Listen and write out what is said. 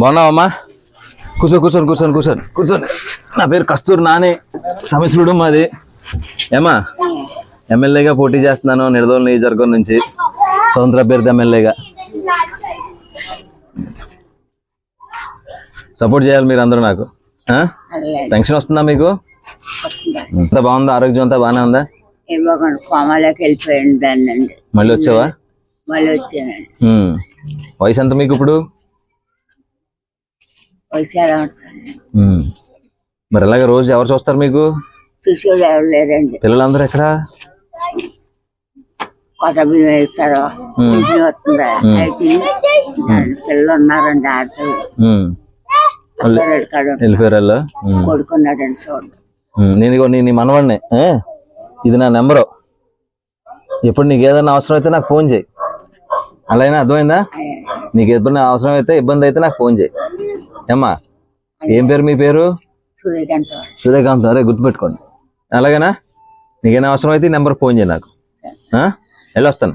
బాగున్నావమ్మా? కూర్చో కూర్చొని కూర్చొని కూర్చొని కూర్చొని నా పేరు కస్తూరి నాని. సమస్యుడు మాది. ఏమా ఎమ్మెల్యేగా పోటీ చేస్తున్నాను నిడదోలు నియోజకవర్గం నుంచి. స్వతంత్ర అభ్యర్థి ఎమ్మెల్యేగా. సపోర్ట్ చేయాలి మీరు అందరూ నాకు? పెన్షన్ వస్తుందా మీకు? అంతా బాగుందా? ఆరోగ్యం అంతా బాగానే ఉందా? కోమలోకి మళ్ళీ వచ్చావా? మళ్ళీ వచ్చానండి. వయసు ఎంత మీకు ఇప్పుడు? మరి ఎలాగ రోజు ఎవరు చూస్తారు మీకు? చూసేవాళ్ళు ఎవరు లేరండి. పిల్లలందరూ ఎక్కడా? కొత్త బియ్యం వేస్తారు ఉమ్. బియ్యం వస్తుందా అయితే పిల్లలు ఉన్నారండి వెళ్ళిపోయారు. కొడుకున్నాడండి చూడండి. నేను నీ మనవాడిని? ఇది నా నెంబరు. ఎప్పుడు నీకు ఏదైనా అవసరం అయితే నాకు ఫోన్ చేయి. అలాగైనా అర్థమైందా? నీకు ఎప్పుడైనా అవసరం అయితే ఇబ్బంది అయితే నాకు ఫోన్ చేయి. ఏమ్మా ఏం పేరు మీ పేరు? సూర్యకాంత్ అరే గుర్తుపెట్టుకోండి. అలాగేనా? నీకేమైనా అవసరం అయితే ఈ నెంబర్ ఫోన్ చేయి నాకు? వెళ్ళొస్తాను.